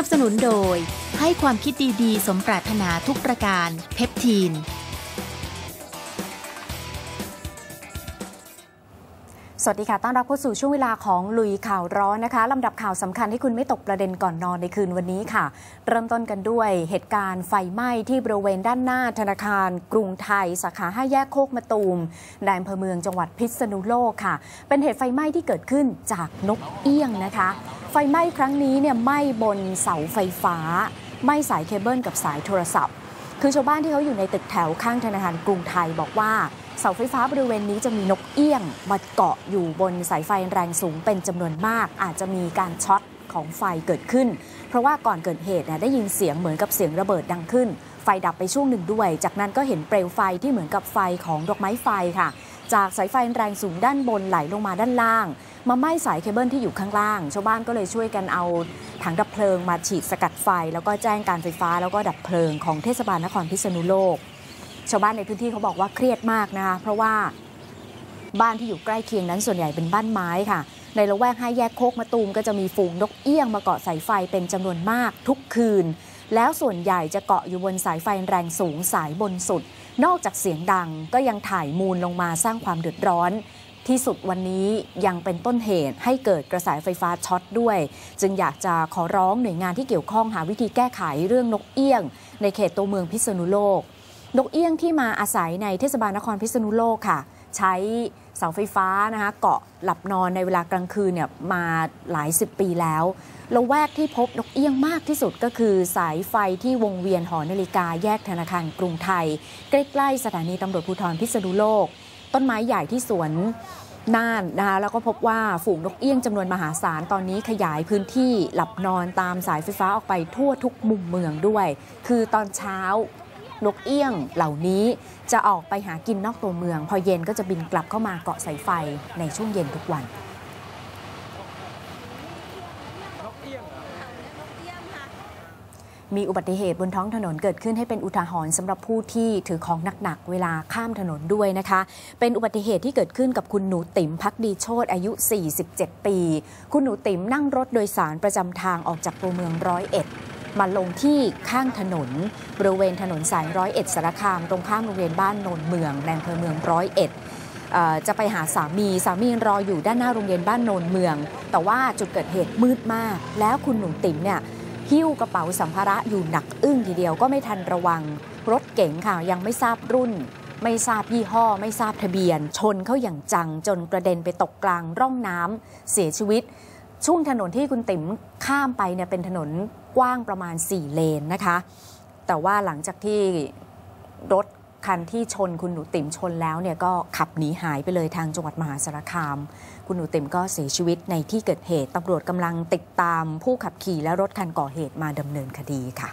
นับสนุนโดย ให้ความคิดดีๆ สมปรารถนาทุกประการเพปทีน สวัสดีค่ะ ต้อนรับเข้าสู่ช่วงเวลาของลุยข่าวร้อนนะคะลำดับข่าวสำคัญให้คุณไม่ตกประเด็นก่อนนอนในคืนวันนี้ค่ะ เริ่มต้นกันด้วยเหตุการณ์ไฟไหม้ที่บริเวณด้านหน้าธนาคาร กรุงไทย สาขาห้าแยกโคกมะตูมในอำเภอเมืองจังหวัดพิษณุโลกค่ะ เป็นเหตุไฟไหม้ที่เกิดขึ้นจากนกเอี้ยงนะคะ ไฟไหม้ครั้งนี้เนี่ยไหม้บนเสาไฟฟ้าไหม้สายเคเบิลกับสายโทรศัพท์ คือชาวบ้านที่เขาอยู่ในตึกแถวข้างธนาคารกรุงไทยบอกว่า เสาไฟฟ้าบริเวณนี้จะมีนกเอี้ยงมาเกาะอยู่บนสายไฟแรงสูงเป็นจำนวนมาก อาจจะมีการช็อตของไฟเกิดขึ้น เพราะว่าก่อนเกิดเหตุได้ยินเสียงเหมือนกับเสียงระเบิดดังขึ้น ไฟดับไปช่วงหนึ่งด้วย จากนั้นก็เห็นเปลวไฟที่เหมือนกับไฟของดอกไม้ไฟค่ะ จากสายไฟแรงสูงด้านบนไหลลงมาด้านล่าง มาไหม้สายเคเบิลที่อยู่ข้างล่าง ชาวบ้านก็เลยช่วยกันเอาถังดับเพลิงมาฉีดสกัดไฟ แล้วก็แจ้งการไฟฟ้าแล้วก็ดับเพลิงของเทศบาลนครพิษณุโลก ชาวบ้านในพื้นที่เขาบอกว่าเครียดมากนะคะเพราะว่าบ้านที่อยู่ใกล้เคียงนั้นส่วนใหญ่เป็นบ้านไม้ค่ะ ในละแวกห้าแยกโคกมะตูมก็จะมีฝูงนกเอี้ยงมาเกาะสายไฟเป็นจำนวนมากทุกคืน แล้วส่วนใหญ่จะเกาะอยู่บนสายไฟแรงสูงสายบนสุด นอกจากเสียงดังก็ยังถ่ายมูลลงมาสร้างความเดือดร้อน ที่สุดวันนี้ยังเป็นต้นเหตุให้เกิดกระแสไฟฟ้าช็อตด้วย จึงอยากจะขอร้องหน่วยงานที่เกี่ยวข้องหาวิธีแก้ไขเรื่องนกเอี้ยง ในเขตตัวเมืองพิษณุโลก นกเอี้ยงที่มาอาศัยในเทศบาลนครพิษณุโลกค่ะ ใช้เสาไฟฟ้านะคะเกาะหลับนอนในเวลากลางคืนเนี่ยมาหลายสิบปีแล้วละแวกที่พบนกเอี้ยงมากที่สุดก็คือสายไฟที่วงเวียนหอนาฬิกาแยกธนาคารกรุงไทย ใกล้ๆสถานีตำรวจภูธรพิษณุโลก ต้นไม้ใหญ่ที่สวนน่านนะคะแล้วก็พบว่าฝูงนกเอี้ยงจำนวนมหาศาลตอนนี้ขยายพื้นที่หลับนอนตามสายไฟฟ้าออกไปทั่วทุกมุมเมืองด้วย คือตอนเช้า นกเอี้ยงเหล่านี้จะออกไปหากินนอกตัวเมือง พอเย็นก็จะบินกลับเข้ามาเกาะสายไฟในช่วงเย็นทุกวันมีอุบัติเหตุบนท้องถนนเกิดขึ้นให้เป็นอุทาหรณ์สำหรับผู้ที่ถือของหนักๆเวลาข้ามถนนด้วยนะคะ เป็นอุบัติเหตุที่เกิดขึ้นกับคุณหนูติ๋มพักดีโชตอายุ 47 ปี คุณหนูติ๋มนั่งรถโดยสารประจำทางออกจากตัวเมืองร้อยเอ็ด มาลงที่ข้างถนน บริเวณถนนสายร้อยเอ็ดสารคาม ตรงข้ามโรงเรียนบ้านโนนเมืองในอำเภอเมืองร้อยเอ็ดจะไปหาสามีสามีรออยู่ด้านหน้าโรงเรียนบ้านโนนเมือง แต่ว่าจุดเกิดเหตุมืดมาก แล้วคุณหนุ่มติ๋มเนี่ยหิ้วกระเป๋าสัมภาระอยู่หนักอึ้งทีเดียวก็ไม่ทันระวัง รถเก๋งค่ะยังไม่ทราบรุ่น ไม่ทราบยี่ห้อ ไม่ทราบทะเบียน ชนเข้าอย่างจังจนกระเด็นไปตกกลางร่องน้ำเสียชีวิต ช่วงถนนที่คุณติ๋มข้ามไปเนี่ยเป็นถนน กว้างประมาณ 4 เลนนะคะ แต่ว่าหลังจากที่รถคันที่ชนคุณหนูติ๋มชนแล้วเนี่ยก็ขับหนีหายไปเลยทางจังหวัดมหาสารคาม คุณหนูติ๋มก็เสียชีวิตในที่เกิดเหตุตำรวจกำลังติดตามผู้ขับขี่และรถคันก่อเหตุมาดำเนินคดีค่ะ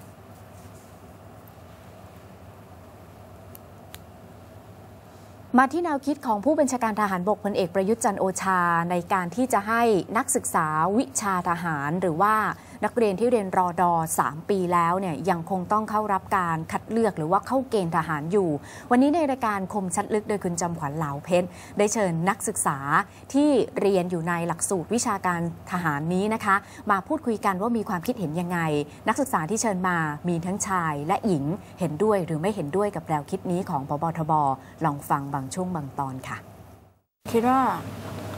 มาที่แนวคิดของผู้บัญชาการทหารบกพลเอกประยุทธ์จันโอชา ในการที่จะให้นักศึกษาวิชาทหารหรือว่านักเรียนที่เรียนรอดอ3ปีแล้วเนี่ยยังคงต้องเข้ารับการคัดเลือกหรือว่าเข้าเกณฑ์ทหารอยู่ วันนี้ในรายการคมชัดลึกโดยคุณจำขวัญเหลาเพชรได้เชิญนักศึกษาที่เรียนอยู่ในหลักสูตรวิชาการทหารนี้นะคะ มาพูดคุยกันว่ามีความคิดเห็นยังไง นักศึกษาที่เชิญมามีทั้งชายและหญิงเห็นด้วยหรือไม่เห็นด้วยกับแนวคิดนี้ของพบทบลองฟังบางช่วงบางตอนค่ะ คิดว่า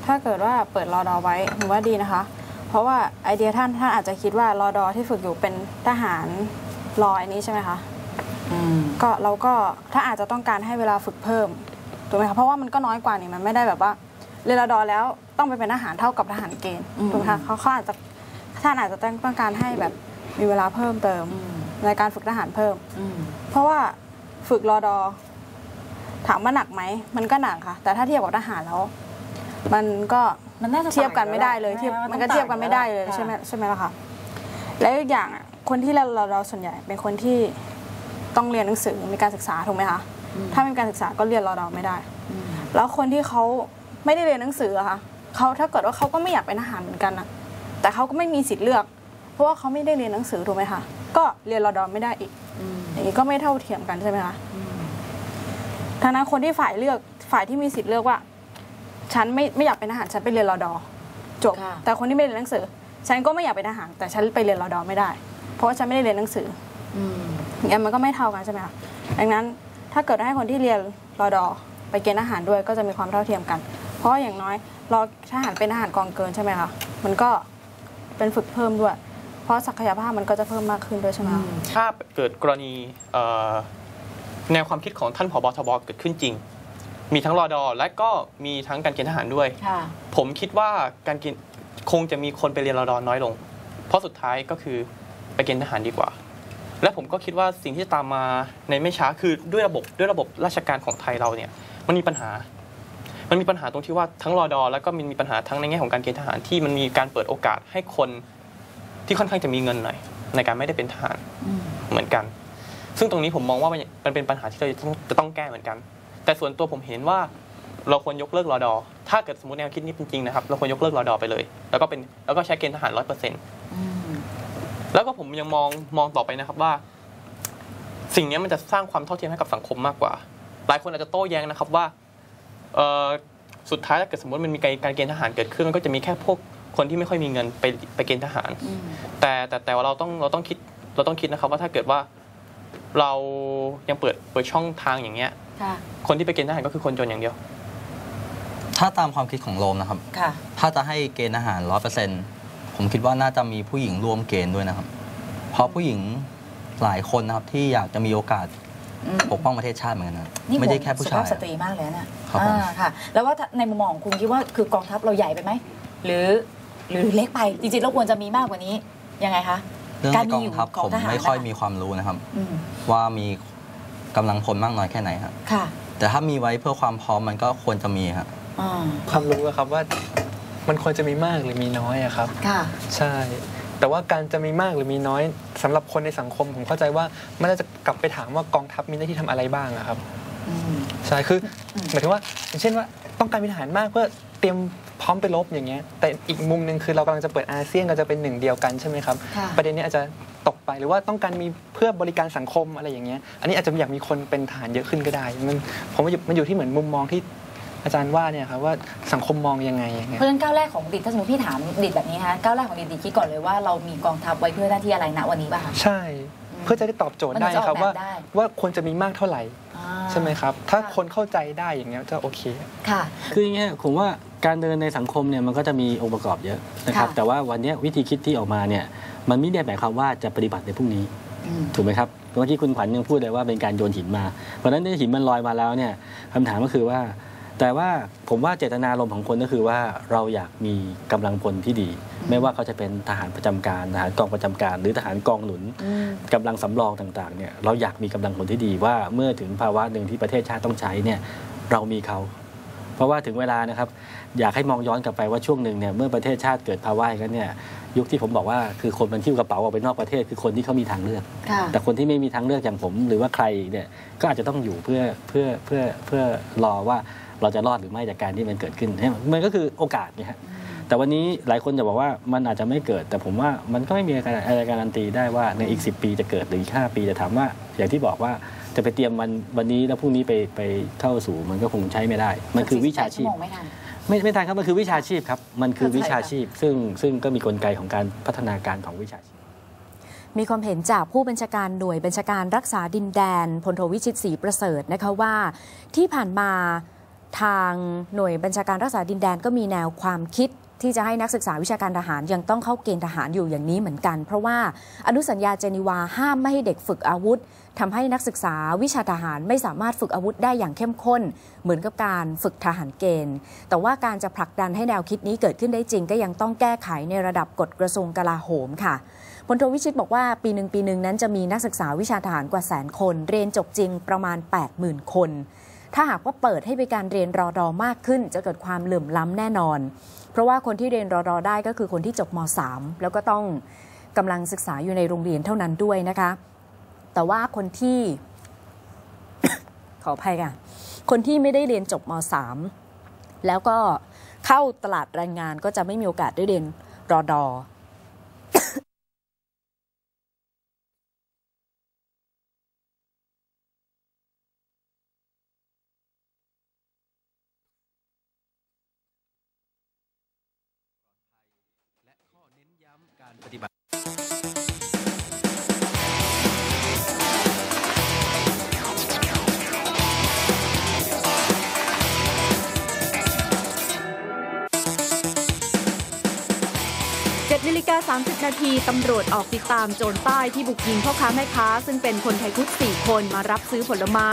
ถ้าเกิดว่าเปิดรอดอไว้หนูว่าดีนะคะ เพราะว่าไอเดียท่านท่านอาจจะคิดว่ารอดอที่ฝึกอยู่เป็นทหารรออันนี้ใช่ไหมคะก็เราก็ถ้าอาจจะต้องการให้เวลาฝึกเพิ่มถูกไหมคะเพราะว่ามันก็น้อยกว่านี่มันไม่ได้แบบว่าเรียนรอดอแล้วต้องไปเป็นทหารเท่ากับทหารเกณฑ์อืมถูกไหมคะเขาเขาอาจจะท่านอาจจะต้องต้องการให้แบบมีเวลาเพิ่มเติมในการฝึกทหารเพิ่มเพราะว่าฝึกรอดอถามว่าหนักไหมมันก็หนักค่ะ แต่ถ้าเทียบกับทหารแล้ว มันก็มันน่าจะเทียบกันไม่ได้เลยต่างเทียบแล้วมันก็เทียบกันไม่ได้เลยค่ะใช่ไหมใช่ไหมล่ะคะแล้วอีกอย่างอะคนที่เราเราเราส่วนใหญ่เป็นคนที่ต้องเรียนหนังสือมีการศึกษาถูกไหมคะถ้าไม่มีการศึกษาก็เรียนรอดอไม่ได้ แล้วคนที่เขาไม่ได้เรียนหนังสืออะค่ะเขาถ้าเกิดว่าเขาก็ไม่อยากเป็นทหารเหมือนกันนะแต่เขาก็ไม่มีสิทธิ์เลือก เพราะว่าเขาไม่ได้เรียนหนังสือถูกไหมคะก็เรียนรอดอไม่ได้อีกอย่างนี้ก็ไม่เท่าเทียมกันใช่ไหมคะทางนั้นคนที่ฝ่ายเลือกฝ่ายที่มีสิทธิ์เลือกว่า ฉันไม่ไม่อยากเป็นทหารฉันไปเรียนรอดอจบ ค่ะ แต่คนที่ไม่เรียนหนังสือ ฉันก็ไม่อยากเป็นทหารแต่ฉันไปเรียนรอดอไม่ได้ เพราะว่าฉันไม่ได้เรียนหนังสืออืมอย่างนี้นมันก็ไม่เท่ากันใช่ไหมคะดังนั้นถ้าเกิดให้คนที่เรียนรอดอไปเกณฑ์อาหารด้วยก็จะมีความเท่าเทียมกัน เพราะอย่างน้อยรอทหารเป็นทหารกองเกินใช่ไหมคะมันก็เป็นฝึกเพิ่มด้วย เพราะศักยภาพมันก็จะเพิ่มมากขึ้นด้วยใช่ไหมคะ ถ้าเกิดกรณีเอ่อแนวความคิดของท่านผบทบเกิดขึ้นจริง มีทั้งรอดอและก็มีทั้งการเกณฑ์ทหารด้วยค่ะผมคิดว่าการเกณฑ์คงจะมีคนไปเรียนรอดอน้อยลง เพราะสุดท้ายก็คือไปเกณฑ์ทหารดีกว่า และผมก็คิดว่าสิ่งที่จะตามมาในไม่ช้าคือด้วยระบบด้วยระบบราชการของไทยเราเนี่ยมันมีปัญหา มันมีปัญหาตรงที่ว่าทั้งรอดอแล้วก็มันมีปัญหาทั้งในแง่ของการเกณฑ์ทหารที่มันมีการเปิดโอกาสให้คนที่ค่อนข้างจะมีเงินหน่อยในการไม่ได้เป็นทหารอืมเหมือนกัน ซึ่งตรงนี้ผมมองว่ามันมันเป็นปัญหาที่เราจะต้องจะต้องแก้เหมือนกัน แต่ส่วนตัวผมเห็นว่าเราควรยกเลิกรอดอ ถ้าเกิดสมมติแนวคิดนี้เป็นจริงนะครับ เราควรยกเลิกรอดอไปเลย แล้วก็เป็นแล้วก็ใช้เกณฑ์ทหารร้อยเปอร์เซ็นต์อืมแล้วก็ผมยังมองมองต่อไปนะครับว่า สิ่งนี้มันจะสร้างความเท่าเทียมให้กับสังคมมากกว่า หลายคนอาจจะโต้แย้งนะครับว่าเอ่อสุดท้ายถ้าเกิดสมมติมันมีการเกณฑ์ทหารเกิดขึ้นมันก็จะมีแค่พวกคนที่ไม่ค่อยมีเงินไปไปเกณฑ์ทหารอืมแต่แต่แต่ว่าเราต้องเราต้องคิดเราต้องคิดนะครับว่าถ้าเกิดว่า เรายังเปิดเปิดช่องทางอย่างเงี้ยค่ะ คนที่ไปเกณฑ์ทหารก็คือคนจนอย่างเดียว ถ้าตามความคิดของโรมนะครับ ค่ะ ถ้าจะให้เกณฑ์อาหารร้อยเปอร์เซ็นต์ผมคิดว่าน่าจะมีผู้หญิงร่วมเกณฑ์ด้วยนะครับ เพราะผู้หญิงหลายคนนะครับที่อยากจะมีโอกาสอืมปกป้องประเทศชาติเหมือนกันนะนี่ไม่ได้ห่วงแค่ผู้สุชาภายพสตรีมากเลยนะครับผม อ่าค่ะ แล้วว่าถ้าในมุมมองของคุณคิดว่าคือกองทัพเราใหญ่ไปไหม หรือ หรือเล็กไป จริงๆเราควรจะมีมากกว่านี้ ยังไงคะ เรื่องการในกมีองอยู่ทัพของผมทหารไม่ค่อยนะคะมีความรู้นะครับอืมว่ามีกำลังพลมากน้อยแค่ไหนครับค่ะแต่ถ้ามีไว้เพื่อความพร้อมมันก็ควรจะมีครับอ่าความรู้อะครับว่ามันควรจะมีมากหรือมีน้อยอะครับค่ะใช่ แต่ว่าการจะมีมากหรือมีน้อยสำหรับคนในสังคมผมเข้าใจว่ามันน่าจะกลับไปถามว่ากองทัพมีหน้าที่ทำอะไรบ้างอะครับอืมใช่คืออมหมายถึงว่าอย่างเช่นว่า ต้องการมีทหารมากเพื่อเตรียมพร้อมไปรบอย่างเงี้ยแต่อีกมุมหนึ่งคือเรากำลังจะเปิดอาเซียนก็จะเป็นหนึ่งเดียวกันใช่ไหมครับค่ะประเด็นนี้อาจจะตกไปหรือว่าต้องการมีเพื่อบริการสังคมอะไรอย่างเงี้ยอันนี้อาจจะอยากมีคนเป็นทหารเยอะขึ้นก็ได้ มันผมว่าอยู่มันอยู่ที่เหมือนมุมมองที่อาจารย์ว่าเนี่ยครับว่าสังคมมองยังไงอย่างเงี้เพยราะฉะนั้นก้าวแรกของดิดถ้าสมมติพี่ถามดิดแบบนี้นะคะก้าวแรกของดิดดิดคิดก่อนเลยว่าเรามีกองทัพไว้เพื่อหน้าที่อะไรณวันนี้ป่ะคะใช่ เพื่อจะได้ตอบโจทย์มันได้จะออกครับแบบว่าได้ว่าควรจะมีมากเท่าไหร่อ่า ใช่ไหมครับ ถ้าคนเข้าใจได้อย่างเงี้ยจะโอเคค่ะคืออย่างเงี้ยผมว่าการเดินในสังคมเนี่ยมันก็จะมีองค์ประกอบเยอะนะครับค่ะแต่ว่าวันเนี้ยวิธีคิดที่ออกมาเนี่ยมันไม่ได้หมายความว่าจะปฏิบัติในพรุ่งนี้อืมถูกไหมครับเมื่อกี้คุณขวัญยังพูดเลยว่าเป็นการโยนหินมา เพราะฉะนั้นเนี่ยหินมันลอยมาแล้วเนี่ยคำถามก็คือว่า แต่ว่าผมว่าเจตนารมณ์ของคนก็คือว่าเราอยากมีกำลังพลที่ดี ไม่ว่าเขาจะเป็นทหารประจำการทหารกองประจำการ หรือทหารกองหนุนอืมกำลังสำรองต่างๆเนี่ยเราอยากมีกำลังพลที่ดีว่าเมื่อถึงภาวะหนึ่งที่ประเทศชาติต้องใช้เนี่ยเรามีเขา เพราะว่าถึงเวลานะครับ อยากให้มองย้อนกลับไปว่าช่วงหนึ่งเนี่ยเมื่อประเทศชาติเกิดภาวะอย่างนั้นเนี่ยยุคที่ผมบอกว่าคือคนมันคิ้วกระเป๋าออกไปนอกประเทศคือคนที่เขามีทางเลือกค่ะแต่คนที่ไม่มีทางเลือกอย่างผม หรือว่าใครเนี่ยก็อาจจะต้องอยู่เพื่อเพื่อเพื่อเพื่อรอว่าเราจะรอดหรือไม่จากการที่มันเกิดขึ้นเนี่ยมันก็คือโอกาสเนี่ยฮะ แต่วันนี้หลายคนจะบอกว่ามันอาจจะไม่เกิด แต่ผมว่ามันก็ไม่มีอะไรอะไรการันตีได้ว่าในอีก 10 ปีจะเกิดหรืออีก5ปีจะถามว่า อย่างที่บอกว่าจะไปเตรียมวันวันนี้แล้วพรุ่งนี้ไปไปเข้าสู่มันก็คงใช้ไม่ได้ มันคือวิชาชีพชั่วโมงไม่ทันไม่ไม่ทันครับมันคือวิชาชีพครับมันคือวิชาชีพ ซึ่งซึ่งก็มีกลไกของการพัฒนาการของวิชาชีพมีความเห็นจากผู้บัญชาการหน่วยบัญชาการรักษาดินแดนพลโทวิชิตศรีประเสริฐนะคะว่า ที่ผ่านมาทางหน่วยบัญชาการรักษาดินแดนก็มีแนวความคิด ที่จะให้นักศึกษาวิชาการทหารยังต้องเข้าเกณฑ์ทหารอยู่อย่างนี้เหมือนกัน เพราะว่าอนุสัญญาเจนีวาห้ามไม่ให้เด็กฝึกอาวุธทำให้นักศึกษาวิชาทหารไม่สามารถฝึกอาวุธได้อย่างเข้มข้น เหมือนกับการฝึกทหารเกณฑ์ แต่ว่าการจะผลักดันให้แนวคิดนี้เกิดขึ้นได้จริง ก็ยังต้องแก้ไขในระดับกฎกระทรวงกลาโหมค่ะพลโทวิชิตบอกว่าปีหนึ่งปีหนึ่งนั้นจะมีนักศึกษาวิชาทหารกว่าแสนคน เรียนจบจริงประมาณ 80,000 คน ถ้าหากว่าเปิดให้ไปการเรียนรอดอมากขึ้น จะเกิดความเหลื่อมล้ำแน่นอน เพราะว่าคนที่เรียนรอดอได้ก็คือคนที่จบม .3 แล้วก็ต้องกำลังศึกษาอยู่ในโรงเรียนเท่านั้นด้วยนะคะ แต่ว่าคนที่ ขออภัยค่ะ คนที่ไม่ได้เรียนจบม .3 แล้วก็เข้าตลาดแรงงานก็จะไม่มีโอกาสได้เรียนรอดอ 30 นาทีตำรวจออกติดตามโจรใต้ที่บุกยิงพ่อค้าแม่ค้า ซึ่งเป็นคนไทยพุทธ4คนมารับซื้อผลไม้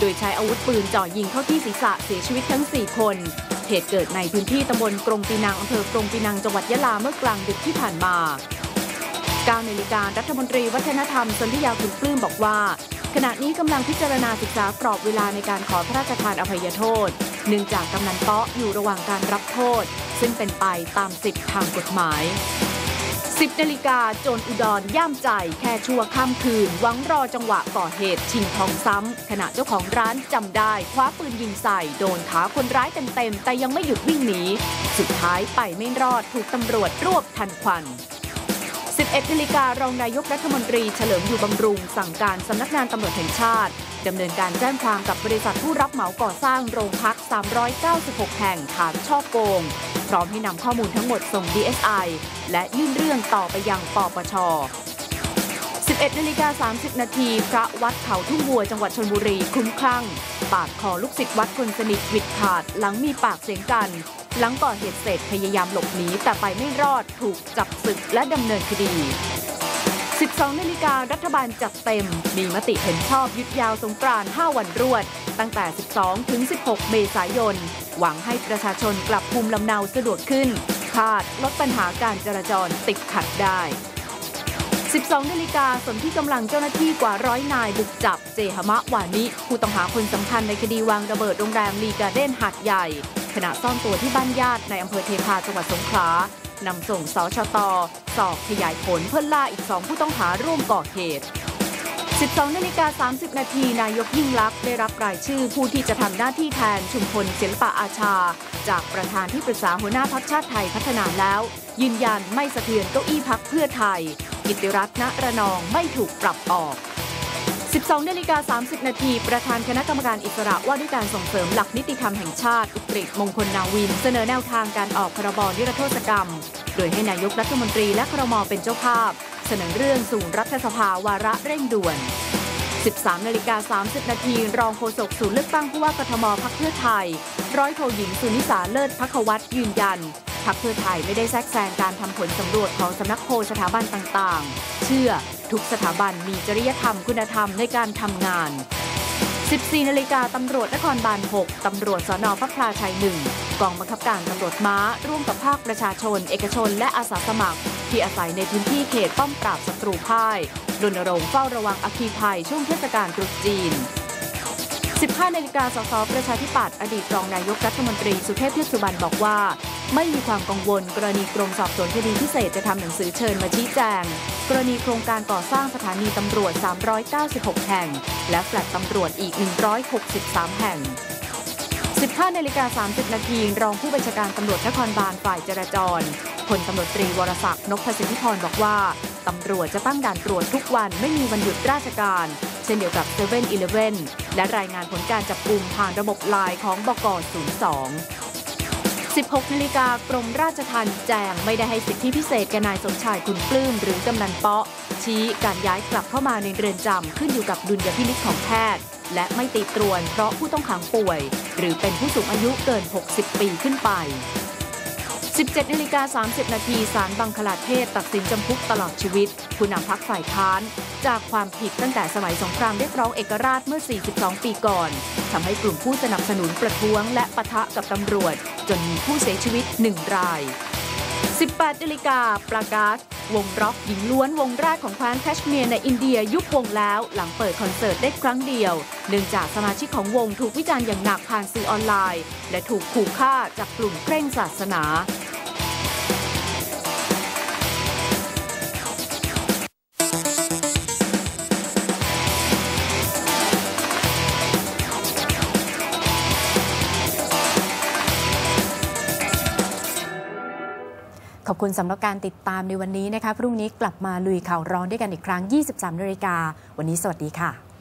โดยใช้อาวุธปืนจ่อยิงเข้าที่ศีรษะเสียชีวิตทั้ง 4 คน เหตุเกิดในพื้นที่ตำบลกรงปีนังอำเภอกรงปีนังจังหวัดยะลาเมื่อกลางดึกที่ผ่านมา9นาฬิการัฐมนตรีวัฒนธรรมสนธิยาคุณปลื้มบอกว่า ขณะนี้กำลังพิจารณาศึกษากรอบเวลาในการขอพระราชทานอภัยโทษ เนื่องจากกำนันเตาะอยู่ระหว่างการรับโทษ ซึ่งเป็นไปตามสิทธิทางกฎหมาย 10นาฬิกาโจรอุดรย่ามใจ แค่ชั่วข้ามคืน หวังรอจังหวะก่อเหตุชิงทองซ้ำ ขณะเจ้าของร้านจำได้ คว้าปืนยิงใส่ โดนขาคนร้ายเต็มๆ แต่ยังไม่หยุดวิ่งหนี สุดท้ายไปไม่รอดถูกตำรวจรวบทันควัน 11นาฬิการองนายกรัฐมนตรีเฉลิมอยู่บำรุง สั่งการสำนักงานตำรวจแห่งชาติ ดำเนินการแจ้งความกับบริษัทผู้รับเหมาก่อสร้างโรงพัก 396 แห่งฐานช่อโกง พร้อมให้นำข้อมูลทั้งหมดส่ง DSI และยื่นเรื่องต่อไปยังปปช11นาฬิกา30 นาทีพระวัดเขาทุ่งวัวจังหวัดชนบุรีคลุ้มคลั่ง ปาดคอลูกศิษย์วัดคนสนิทวิดขาดหลังมีปากเสียงกัน หลังก่อเหตุเสร็จพยายามหลบหนีแต่ไปไม่รอดถูกจับศึกและดำเนินคดี 12 นาฬิการัฐบาลจัดเต็ม มีมติเห็นชอบยุดยาวสงกรานต์5วันรวด ตั้งแต่ 12 ถึง 16 เมษายน หวังให้ประชาชนกลับภูมิลำเนาสะดวกขึ้นคาดลดปัญหาการจราจรติดขัดได้ 12 นาฬิกาสนที่กำลังเจ้าหน้าที่กว่าร้อยนายบุกจับเจหมะวานิผู้ต้องหาคนสำคัญในคดีวางระเบิดโรงแรมลีการ์เด้นหาดใหญ่ ขณะซ่อนตัวที่บ้านญาติในอำเภอเทพาจังหวัดสงขลานำส่งสชต สอบขยายผลเพื่อล่าอีกสองผู้ต้องหาร่วมก่อเหตุ 12นาฬิกา30 นาทีนายกยิ่งลักษณ์ได้รับรายชื่อผู้ที่จะทำหน้าที่แทนชุมพลศิลปะอาชา จากประธานที่ปรึกษาหัวหน้าพักชาติไทยพัฒนาแล้ว ยืนยันไม่สะเทือนเก้าอี้พักเพื่อไทย กิติรัตน์ณระนองไม่ถูกปรับออก 12นาฬิกา30 นาที ประธานคณะกรรมการอิสระว่าด้วยการส่งเสริมหลักนิติธรรมแห่งชาติ อุกฤษมงคลนาวิน เสนอแนวทางการออกพรบนิรโทษกรรม โดยให้นายกรัฐมนตรีและครมเป็นเจ้าภาพ เสนอเรื่องสู่รัฐสภาวาระเร่งด่วน 13นาฬิกา30 นาทีรองโฆษกศูนย์เลือกตั้งผู้ว่ากทมพักเพื่อไทย ร้อยโทหญิงสุนิสาเลิศพักวัตรยืนยันพักเพื่อไทยไม่ได้แทรกแซงการทำผลสำรวจของสำนักโพลสถาบันต่างๆ เชื่อ ทุกสถาบันมีจริยธรรมคุณธรรมในการทำงาน 14 นาฬิกาตำรวจนครบาล 6 ตำรวจสนพระพลาชัย 1 กองบังคับการตำรวจม้า ร่วมกับภาคประชาชน เอกชน และอาสาสมัคร ที่อาศัยในพื้นที่เขตป้อมปราบศัตรูพ่ายรณรงค์เฝ้าระวังอคคีภัยช่วงเทศกาลตรุษจีน 15นาฬิกาสสประชาธิปัตย์อดีตรองนายกรัฐมนตรีสุเทพเทือกสุบรรณบอกว่า ไม่มีความกังวล กรณีกรมสอบสวนคดีพิเศษจะทำหนังสือเชิญมาชี้แจง กรณีโครงการก่อสร้างสถานีตำรวจ 396 แห่ง และแฟลตตำรวจอีก 163 แห่ง15นาฬิกา30 นาทีรองผู้บัญชาการตำรวจนครบาลฝ่ายจราจรพลตำรวจตรีวรศักดิ์นพสิทธิพรบอกว่าตำรวจจะตั้งด่านตรวจทุกวันไม่มีวันหยุดราชการ เช่นเดียวกับ7 e เ e ่ e อ และรายงานผลการจับกลุ่มผ่านระบบไลน์ของบก02 16นาฬิกากรมราชทัณฑ์แจ้งไม่ได้ให้สิทธิพิเศษแก่นายสมชายคุณปลื้มหรือกำนันเปาะ ชี้การย้ายกลับเข้ามาในเรือนจำขึ้นอยู่กับดุลยพินิจของแพทย์ และไม่ตีตรวนเพราะผู้ต้องขังป่วย หรือเป็นผู้สูงอายุเกิน 60 ปีขึ้นไป 17นาฬิกา30 นาทีศาลบังคลาเทศตัดสินจำคุกตลอดชีวิต ผู้นำพักฝ่ายค้าน จากความผิดตั้งแต่สมัยสงครามเรียกร้องเอกราชเมื่อ 42 ปีก่อนทำให้กลุ่มผู้สนับสนุนประท้วงและปะทะกับตำรวจ จนมีผู้เสียชีวิต 1 ราย 18นาฬิกาปรากาศวงร็อกหญิงล้วนวงแรกของแคว้นแคชเมียร์ในอินเดียยุบวงแล้ว หลังเปิดคอนเสิร์ตได้ครั้งเดียว เนื่องจากสมาชิกของวงถูกวิจารณ์อย่างหนักผ่านสื่อออนไลน์ และถูกขู่ฆ่าจากกลุ่มเคร่งศาสนา คุณสำหรับการติดตามในวันนี้นะคะ พรุ่งนี้กลับมาลุยข่าวร้อนด้วยกันอีกครั้ง 23นาฬิกา วันนี้สวัสดีค่ะ